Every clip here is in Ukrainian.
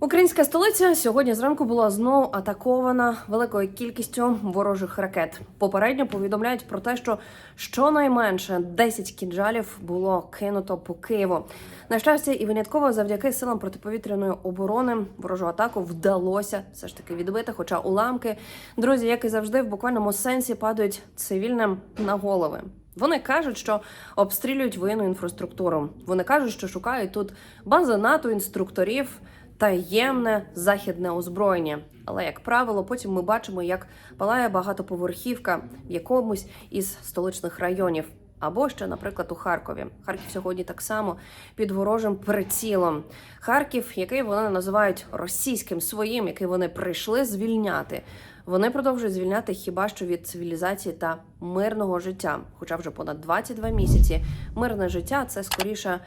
Українська столиця сьогодні зранку була знову атакована великою кількістю ворожих ракет. Попередньо повідомляють про те, що щонайменше 10 кінжалів було кинуто по Києву. На щастя, і винятково завдяки силам протиповітряної оборони ворожу атаку вдалося все ж таки відбити. Хоча уламки, друзі, як і завжди, в буквальному сенсі падають цивільним на голови. Вони кажуть, що обстрілюють воєнну інфраструктуру. Вони кажуть, що шукають тут бази НАТО, інструкторів, таємне західне озброєння. Але як правило, потім ми бачимо, як палає багатоповерхівка в якомусь із столичних районів. Або ще, наприклад, у Харкові. Харків сьогодні так само під ворожим прицілом. Харків, який вони називають російським своїм, який вони прийшли звільняти. Вони продовжують звільняти хіба що від цивілізації та мирного життя. Хоча вже понад 22 місяці мирне життя це скоріше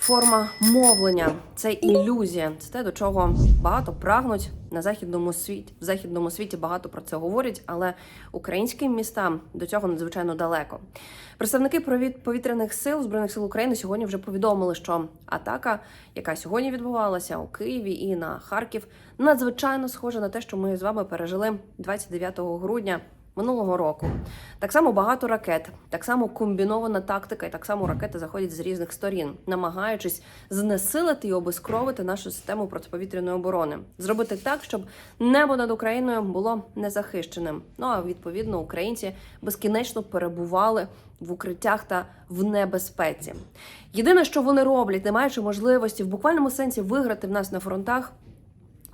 форма мовлення, це ілюзія. Це те, до чого багато прагнуть на західному світі. В західному світі багато про це говорять, але українським містам до цього надзвичайно далеко. Представники повітряних сил збройних сил України сьогодні вже повідомили, що атака, яка сьогодні відбувалася у Києві і на Харків, надзвичайно схожа на те, що ми з вами пережили 29 грудня минулого року. Так само багато ракет, так само комбінована тактика, і так само ракети заходять з різних сторін, намагаючись знесилити і обескровити нашу систему протиповітряної оборони, зробити так, щоб небо над Україною було незахищеним. Ну а відповідно українці безкінечно перебували в укриттях та в небезпеці. Єдине, що вони роблять, не маючи можливості в буквальному сенсі виграти в нас на фронтах.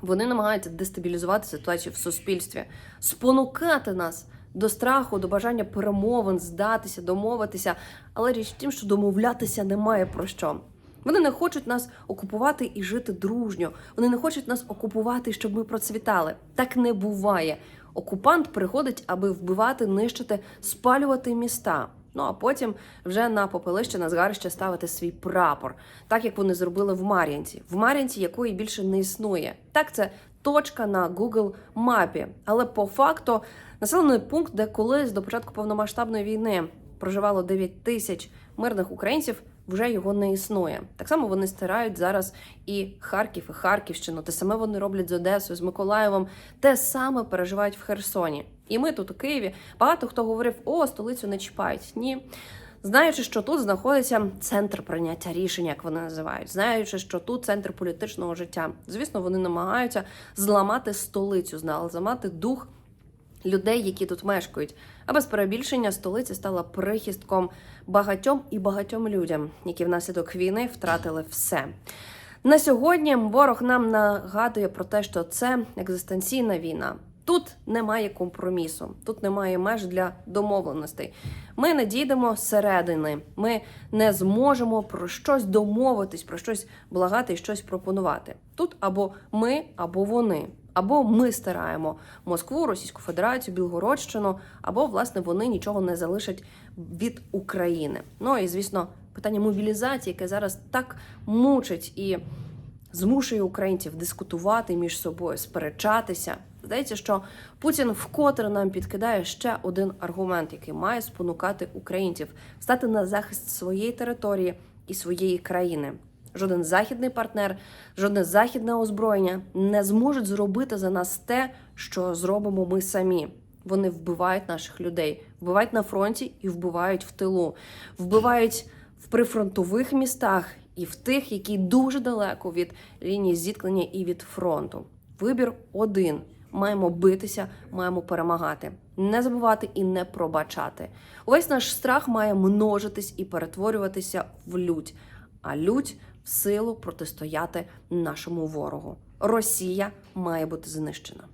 Вони намагаються дестабілізувати ситуацію в суспільстві, спонукати нас до страху, до бажання перемовин, здатися, домовитися. Але річ в тім, що домовлятися немає про що. Вони не хочуть нас окупувати і жити дружньо. Вони не хочуть нас окупувати, щоб ми процвітали. Так не буває. Окупант приходить, аби вбивати, нищити, спалювати міста. Ну а потім вже на попелище на згарище ставити свій прапор, так як вони зробили в Мар'янці, в Мар'янці, якої більше не існує. Так, це точка на Google мапі, але по факту населений пункт, де колись до початку повномасштабної війни проживало 9 тисяч мирних українців. Вже його не існує. Так само вони стирають зараз і Харків, і Харківщину. Те саме вони роблять з Одесою, з Миколаєвом. Те саме переживають в Херсоні. І ми тут у Києві багато хто говорив: о, столицю не чіпають. Ні. Знаючи, що тут знаходиться центр прийняття рішень, як вони називають, знаючи, що тут центр політичного життя. Звісно, вони намагаються зламати столицю, зламати дух людей, які тут мешкають. А без перебільшення столиця стала прихистком багатьом і багатьом людям, які внаслідок війни втратили все. На сьогодні ворог нам нагадує про те, що це екзистенційна війна. Тут немає компромісу, тут немає меж для домовленостей. Ми не дійдемо зсередини. Ми не зможемо про щось домовитись, про щось благати і щось пропонувати. Тут або ми, або вони. Або ми стираємо Москву, Російську Федерацію, Білгородщину, або власне вони нічого не залишать від України. Ну і звісно, питання мобілізації, яке зараз так мучить і змушує українців дискутувати між собою, сперечатися. Здається, що Путін вкотре нам підкидає ще один аргумент, який має спонукати українців стати на захист своєї території і своєї країни. Жоден західний партнер, жодне західне озброєння не зможуть зробити за нас те, що зробимо ми самі. Вони вбивають наших людей, вбивають на фронті і вбивають в тилу, вбивають в прифронтових містах і в тих, які дуже далеко від лінії зіткнення і від фронту. Вибір один: маємо битися, маємо перемагати, не забувати і не пробачати. Увесь наш страх має множитись і перетворюватися в лють, а лють в силу протистояти нашому ворогу. Росія має бути знищена.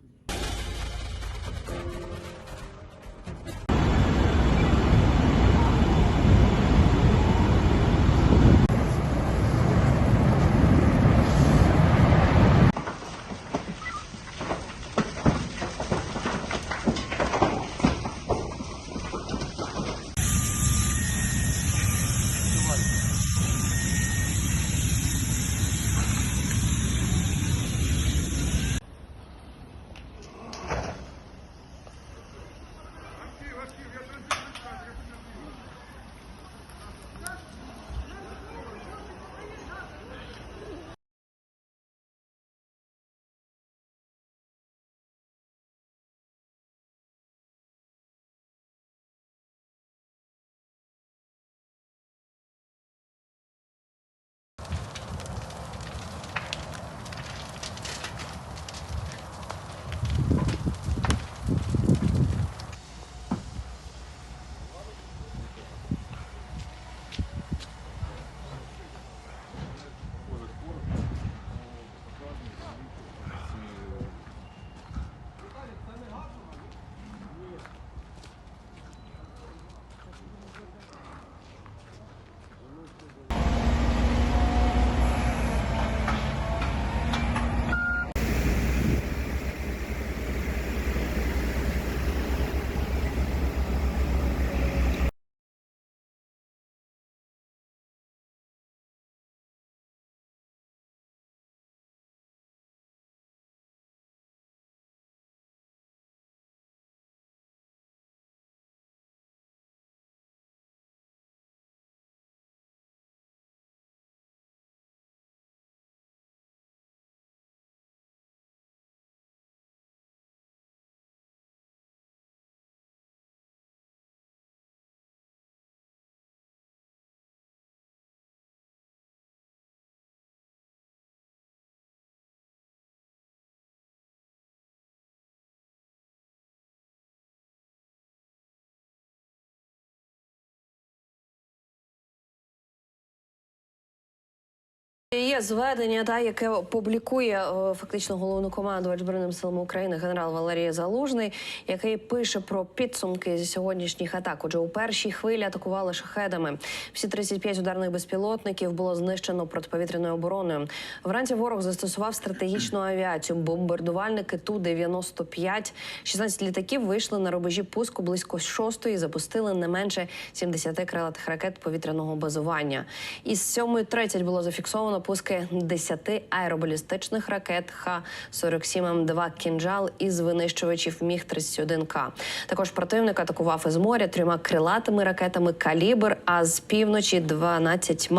Є зведення, та яке публікує е, фактично головнокомандувач збройним силам України генерал Валерій Залужний, який пише про підсумки зі сьогоднішніх атак. Отже, у першій хвилі атакували шахедами. Всі 35 ударних безпілотників було знищено протиповітряною обороною. Вранці ворог застосував стратегічну авіацію, бомбардувальники ту 95 16 літаків вийшли на рубежі пуску близько шостої. і Запустили не менше 70 крилатих ракет повітряного базування. Із 7.30 було зафіксовано пуски 10 аеробалістичних ракет Х-47М2 «Кінжал» із винищувачів Міг-31К. Також противник атакував із моря трьома крилатими ракетами «Калібр», а з півночі 12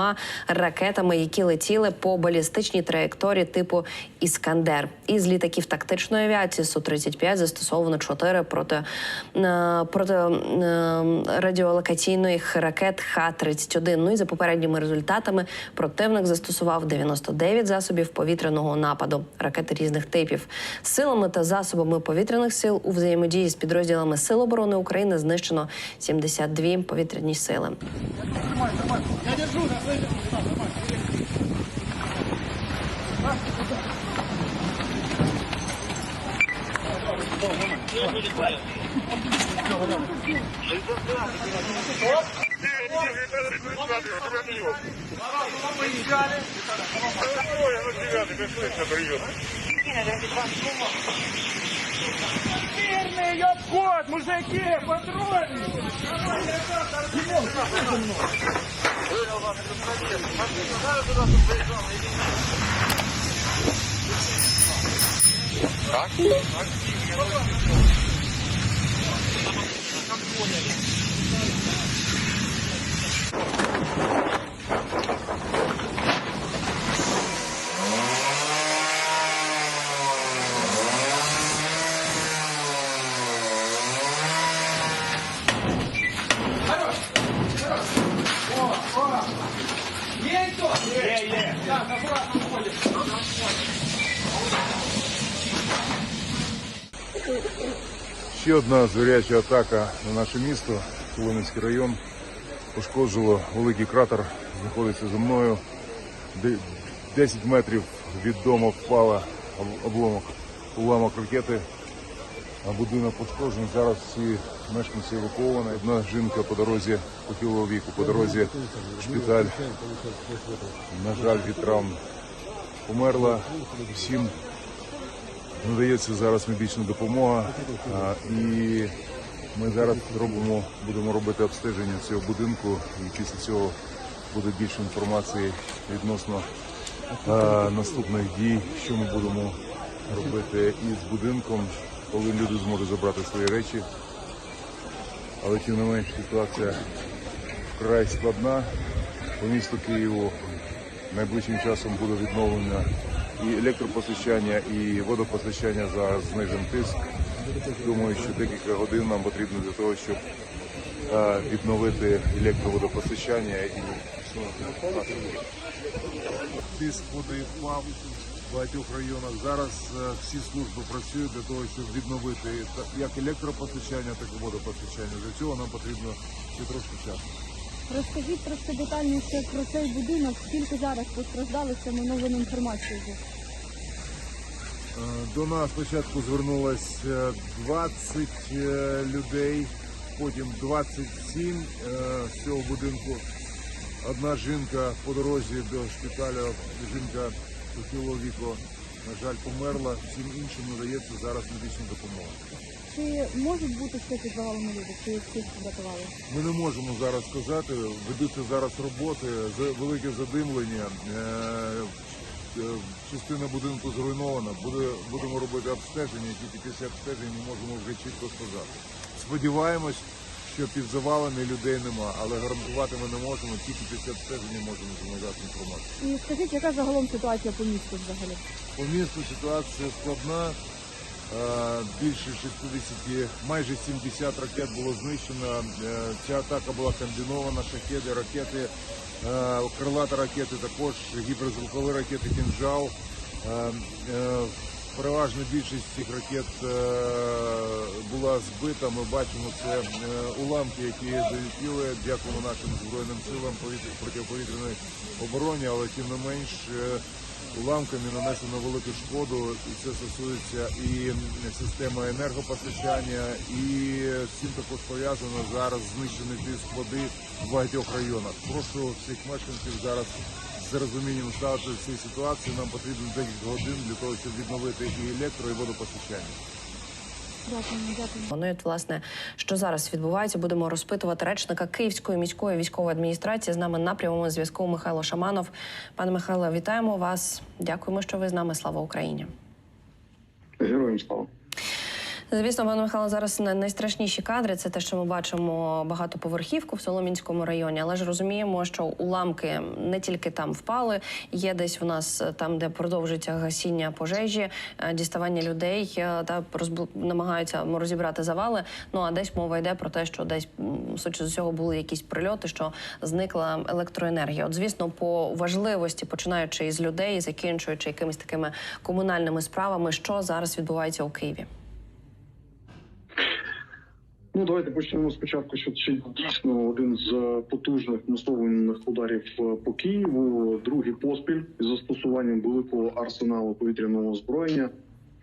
ракетами, які летіли по балістичній траєкторії типу «Іскандер». Із літаків тактичної авіації Су-35 застосовано 4 проти, е, проти е, радіолокаційних ракет Х-31. Ну і за попередніми результатами противник застосував 99 засобів повітряного нападу, ракети різних типів. Силами та засобами повітряних сил у взаємодії з підрозділами Сил оборони України знищено 72 повітряні сили. Мирный обход, мужики, патроны! Так, так, так, так, так, Ще одна звіряча атака на наше місто, Солом'янський район. Пошкоджувало великий кратер, знаходиться за мною. 10 метрів від дому впала обломок, уламок ракети. А будинок пошкоджений. Зараз всі мешканці евакуовані. Одна жінка по дорозі похилого віку, по дорозі в шпиталь. На жаль, від травм померла. Всім надається зараз медична допомога. І ми зараз робимо, будемо робити обстеження цього будинку, і після цього буде більше інформації відносно наступних дій, що ми будемо робити із будинком, коли люди зможуть забрати свої речі. Але тим не менш ситуація вкрай складна. По місту Києву найближчим часом буде відновлено і електропостачання, і водопостачання за знижен тиск. Думаю, що декілька годин нам потрібно для того, щоб е, відновити електроводопостачання і тиск води впав в багатьох районах. Зараз е, всі служби працюють для того, щоб відновити як електропостачання, так і водопостачання. Для цього нам потрібно ще трошки часу. Розкажіть трошки детальніше про цей будинок, скільки зараз постраждалих, це ми новину. Е, До нас спочатку звернулось е, 20 е, людей, потім 27 е, з цього будинку. Одна жінка по дорозі до шпиталю, жінка похилого віку, на жаль, померла. Всім іншим надається зараз медична допомога. Чи можуть бути під завалами люди, чи всіх врятували? Ми не можемо зараз сказати. Ведуться зараз роботи, велике задимлення. Е, е, Частина будинку зруйнована. Буде, будемо робити обстеження. Тільки після обстеження ми можемо вже чітко сказати. Сподіваємось, що під завалами людей нема, але гарантувати ми не можемо. Тільки після обстеження можемо надати інформацію. І скажіть, яка загалом ситуація по місту взагалі? По місту ситуація складна. Е, Більше 60, майже 70 ракет було знищено. Е, Ця атака була комбінована. Шахеди, ракети, е, крилата ракети, також гіперзвукові ракети «Кінжал». Переважна більшість цих ракет була збита. Ми бачимо це уламки, які долетіли. Дякуємо нашим збройним силам повітря- протиповітряної обороні, але тим не менш. Уламками нанесено велику шкоду, і це стосується і системи енергопостачання, і цим також пов'язано зараз знищений тиск води в багатьох районах. Прошу всіх мешканців зараз з розумінням ставити цієї ситуації. Нам потрібно декілька годин для того, щоб відновити і електро, і водопостачання. Дякую. Ну і власне, що зараз відбувається, будемо розпитувати речника Київської міської військової адміністрації. З нами на прямому зв'язку Михайло Шаманов. Пане Михайло, вітаємо вас. Дякуємо, що ви з нами. Слава Україні. Героям слава. Звісно, пане Михайло, зараз най- найстрашніші кадри це те, що ми бачимо багатоповерхівку в Соломінському районі, але ж розуміємо, що уламки не тільки там впали. Є десь в нас е, там, де продовжується гасіння пожежі, е, діставання людей е, та розбу- намагаються розібрати завали. Ну а десь мова йде про те, що десь з усього були якісь прильоти, що зникла електроенергія. От, звісно, по важливості, починаючи із людей, закінчуючи якимись такими комунальними справами, що зараз відбувається у Києві. Ну давайте почнемо спочатку, що це дійсно один з потужних масованих ударів е, по Києву, другий поспіль з застосуванном великого арсеналу повітряного озброєння.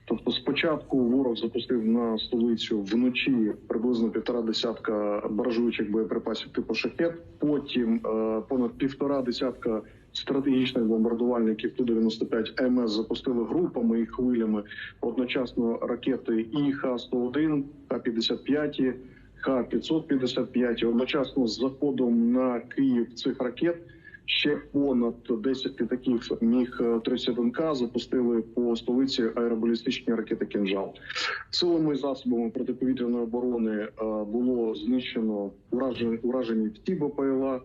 Тобто, спочатку ворог запустив на столицю вночі приблизно півтора десятка баражуючих боєприпасів типу шахет. Потім е, понад півтора десятка стратегічних бомбардувальників Ту-95 МС запустили групами і хвилями одночасно ракети і Х-101, Х-55, Х-555. Одночасно з заходом на Київ цих ракет ще понад 10 літаків міг 31 к запустили по столиці аеробалістичні ракети «Кінжал». Силами і засобами протиповітряної оборони е, було знищено уражені, уражені всі БПЛА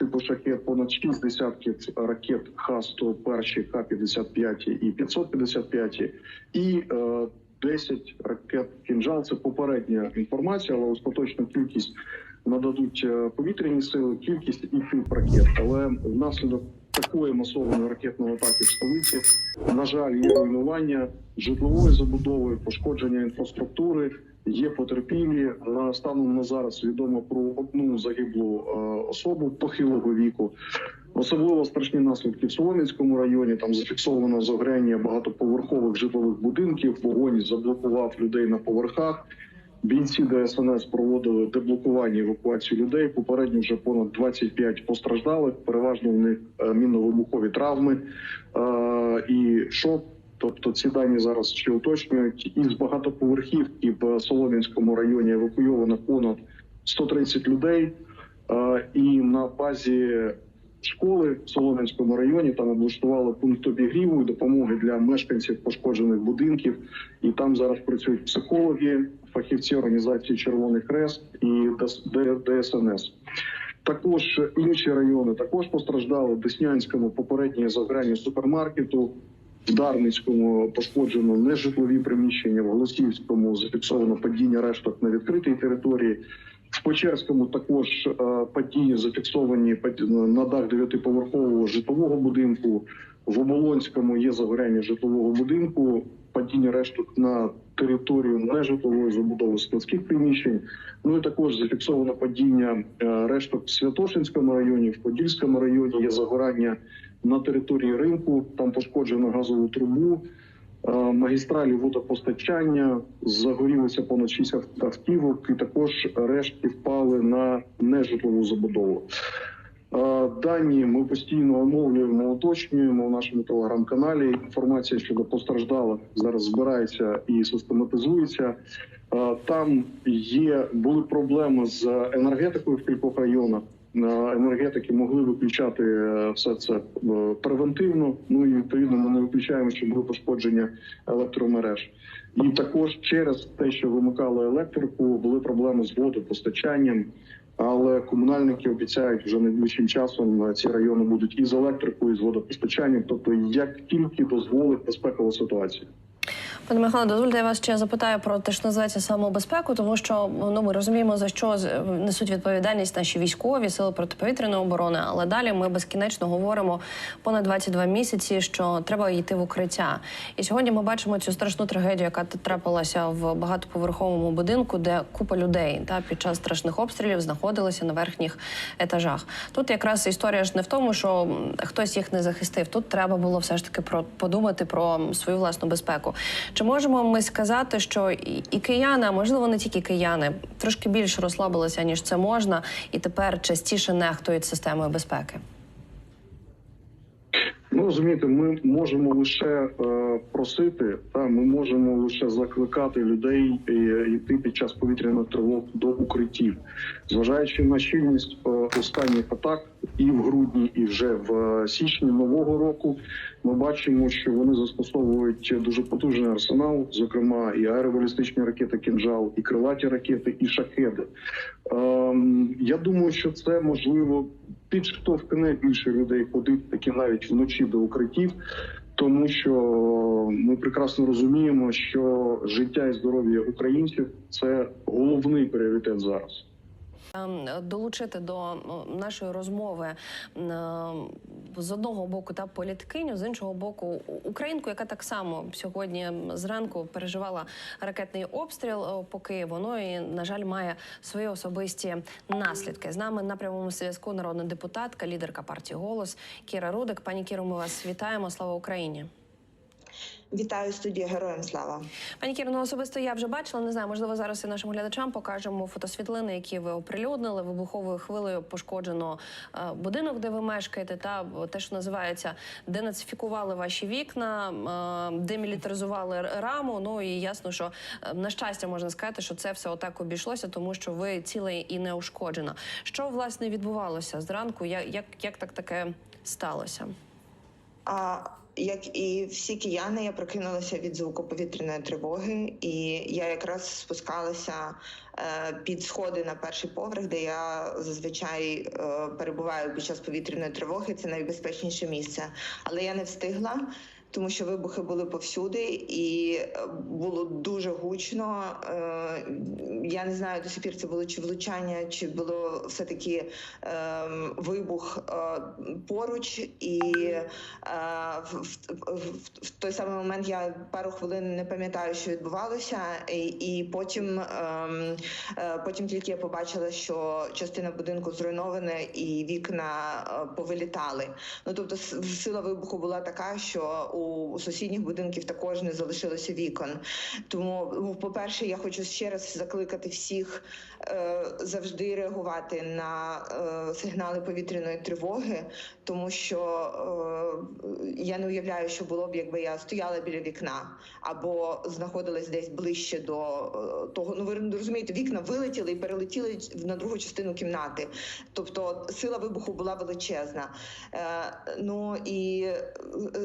типу шахет, понад 6 десятків ракет Х-101, Х-55 і 555, і е, 10 ракет «Кінжал». Це попередня інформація, але остаточну кількість нададуть е, повітряні сили, кількість і тип ракет. Але внаслідок такої масованої ракетної атаки в столиці, на жаль, є руйнування житлової забудови, пошкодження інфраструктури. Є потерпілі станом на зараз відомо про одну загиблу е, особу похилого віку. Особливо страшні наслідки в Солом'янському районі. Там зафіксовано загоряння багатоповерхових житлових будинків. Вогонь заблокував людей на поверхах. Бійці ДСНС проводили деблокування евакуацію людей. Попередньо вже понад 25 постраждалих. Переважно в них е, мінно-вибухові травми е, і шок. Тобто ці дані зараз ще уточнюють. Із багатоповерхівки в Солом'янському районі евакуйовано понад 130 людей. І на базі школи в Солом'янському районі там облаштували пункт обігріву і допомоги для мешканців пошкоджених будинків. І там зараз працюють психологи, фахівці організації Червоний Хрест і ДС- ДСНС. Також інші райони також постраждали. В Деснянському попереднє загоряння супермаркету. В Дарницькому пошкоджено нежитлові приміщення, в Голосіївському зафіксовано падіння решток на відкритій території. В Печерському також е, падіння зафіксовані на дах дев'ятиповерхового житлового будинку. В Оболонському є загоряння житлового будинку, падіння решток на територію нежитлової забудови складських приміщень. Ну і також зафіксовано падіння е, решток в Святошинському районі, в Подільському районі є загорання на території ринку. Там пошкоджено газову трубу. Е, Магістралі водопостачання загорілися понад 60 автівок, і також рештки впали на нежитлову забудову. Е, Дані ми постійно оновлюємо, уточнюємо в нашому телеграм-каналі. Інформація щодо постраждалих зараз збирається і систематизується. Е, Там є були проблеми з енергетикою в кількох районах. Е, Енергетики могли виключати е, все це е, превентивно. Ну і відповідно ми не виключаємо, що були пошкодження електромереж. І також через те, що вимикали електрику, були проблеми з водопостачанням. Але комунальники обіцяють вже найближчим часом ці райони будуть і з електрикою, і з водопостачанням, тобто як тільки дозволить безпекова ситуація. Пане Михайло, дозвольте, я вас ще запитаю про те, що називається самобезпеку, тому що ну ми розуміємо за що несуть відповідальність наші військові сили протиповітряної оборони. Але далі ми безкінечно говоримо понад 22 місяці, що треба йти в укриття. І сьогодні ми бачимо цю страшну трагедію, яка трапилася в багатоповерховому будинку, де купа людей та під час страшних обстрілів знаходилися на верхніх етажах. Тут якраз історія ж не в тому, що хтось їх не захистив. Тут треба було все ж таки про подумати про свою власну безпеку. Чи можемо ми сказати, що і, кияни, а можливо не тільки кияни, трошки більше розслабилися ніж це можна, і тепер частіше нехтують системою безпеки? Ну розумієте, ми можемо лише е, просити, та ми можемо лише закликати людей е, йти під час повітряних тривог до укриттів, зважаючи на щільність е, останніх атак і в грудні, і вже в е, січні нового року. Ми бачимо, що вони застосовують дуже потужний арсенал, зокрема і аеробалістичні ракети «Кінжал», і крилаті ракети, і шахеди. Ем, я думаю, що це можливо підштовхне більше людей ходити таки навіть вночі до укриттів, тому що ми прекрасно розуміємо, що життя і здоров'я українців це головний пріоритет зараз. Ем, долучити до нашої розмови з одного боку та політкиню, з іншого боку, українку, яка так само сьогодні зранку переживала ракетний обстріл е, по Києву. Ну і на жаль, має свої особисті наслідки. З нами на прямому зв'язку народна депутатка, лідерка партії Голос Кіра Рудик. Пані Кіро, ми вас вітаємо. Слава Україні. Вітаю студію Героям Слава. Пані Кіро, ну особисто я вже бачила. Не знаю, можливо, зараз і нашим глядачам покажемо фотосвітлини, які ви оприлюднили. Вибуховою хвилею пошкоджено е, будинок, де ви мешкаєте, та те, що називається, денацифікували ваші вікна, е, демілітаризували раму. Ну і ясно, що е, на щастя можна сказати, що це все отак обійшлося, тому що ви ціле і не ушкоджена. Що власне відбувалося зранку? Як, як, як так таке сталося? А як і всі кияни, я прокинулася від звуку повітряної тривоги, і я якраз спускалася е, під сходи на перший поверх, де я зазвичай е, перебуваю під час повітряної тривоги. Це найбезпечніше місце. Але я не встигла. Тому що вибухи були повсюди, і е, було дуже гучно. Е, Я не знаю до сих пір це було чи влучання, чи було все таки ем, вибух е, поруч, і в, той самий момент я пару хвилин не пам'ятаю, що відбувалося, і, потім, ем, потім тільки я побачила, що частина будинку зруйнована і вікна повилітали. Ну тобто, сила вибуху була така, що у сусідніх будинків також не залишилося вікон. Тому, ну, по-перше, я хочу ще раз закликати всіх е, завжди реагувати на е, сигнали повітряної тривоги, тому що е, я не уявляю, що було б, якби я стояла біля вікна або знаходилась десь ближче до того. Ну ви розумієте, вікна вилетіли і перелетіли на другу частину кімнати. Тобто сила вибуху була величезна. Ну і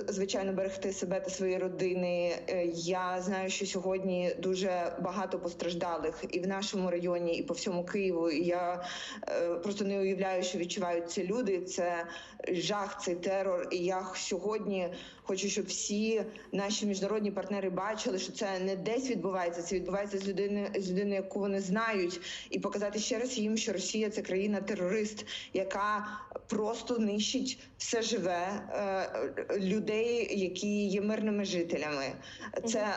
звичайно берегти себе та свої родини. Е, Я знаю, що сьогодні дуже багато постраждалих і в нашому районі, і по всьому Києву. Я е, просто не уявляю, що відчувають ці люди. Це жах, цей терор. І я сьогодні хочу, щоб всі наші міжнародні партнери бачили, що це не десь відбувається, це відбувається з людини, з людиною, яку вони знають, і показати ще раз їм, що Росія це країна-терорист, яка просто нищить все живе е, людей, які є мирними жителями. Це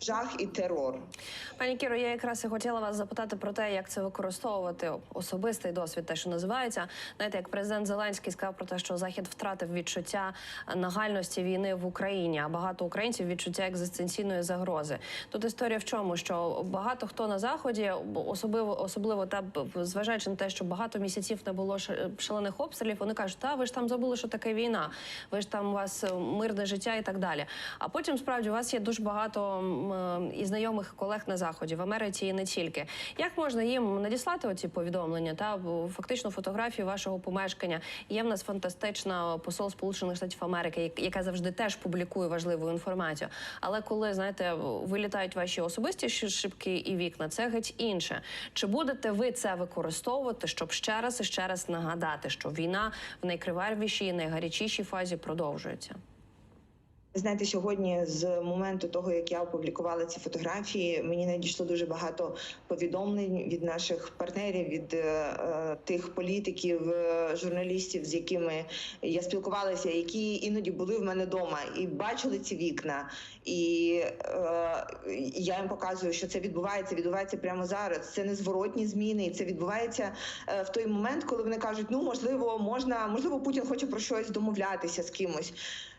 жах і терор. Пані Кіро, я якраз і хотіла вас запитати про те, як це використовувати особистий досвід, те, що називається. Знаєте, як президент Зеленський сказав про те, що Захід втратив відчуття нагальності війни в Україні, а багато українців відчуття екзистенційної загрози. Тут історія в чому, що багато хто на заході, особливо особливо та зважаючи на те, що багато місяців не було шалених обстрілів, вони кажуть, та ви ж там забули, що таке війна, ви ж там у вас е, мирне життя і так далі. А потім справді у вас є дуже багато е, і знайомих колег на заході в Америці і не тільки. Як можна їм надіслати оці повідомлення та фактично фотографію вашого помешкання? Є в нас фантастична посол Сполучених Штатів Америки, яка завжди теж публікує важливу інформацію. Але коли знаєте, вилітають ваші особисті шибки і вікна, це геть інше. Чи будете ви це використовувати, щоб ще раз і ще раз нагадати, що війна в найкривавішій найгарячішій фазі продовжується? Знаєте, сьогодні з моменту того, як я опублікувала ці фотографії, мені надійшло дуже багато повідомлень від наших партнерів, від е, е, тих політиків, е, журналістів, з якими я спілкувалася, які іноді були в мене вдома і бачили ці вікна. І е, я їм показую, що це відбувається. Відбувається прямо зараз. Це незворотні зміни, і це відбувається е, в той момент, коли вони кажуть: ну можливо, можна, можливо, Путін хоче про щось домовлятися з кимось.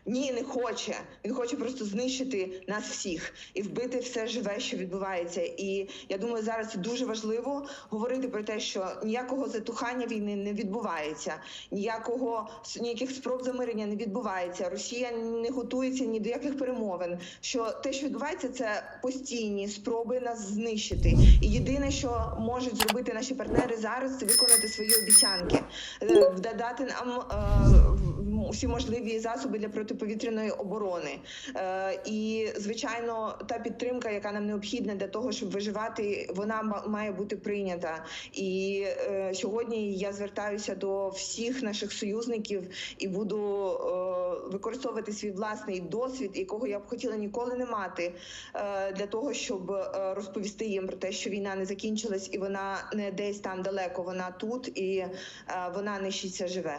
Ні, не хоче. Він хоче просто знищити нас всіх і вбити все живе, що відбувається. І я думаю, зараз дуже важливо говорити про те, що ніякого затухання війни не відбувається, ніякого ніяких спроб замирення не відбувається. Росія не готується ні до яких перемовин. Що те, що відбувається, це постійні спроби нас знищити. І єдине, що можуть зробити наші партнери зараз, це виконати свої обіцянки, е, додати нам е, всі можливі засоби для протиповітряної оборони. Е, і звичайно, та підтримка, яка нам необхідна для того, щоб виживати, вона ма- має бути прийнята. І е, сьогодні я звертаюся до всіх наших союзників і буду е, використовувати свій власний досвід, якого я б хотіла ніколи не мати, для того, щоб розповісти їм про те, що війна не закінчилась, і вона не десь там далеко, вона тут, і вона нищиться живе.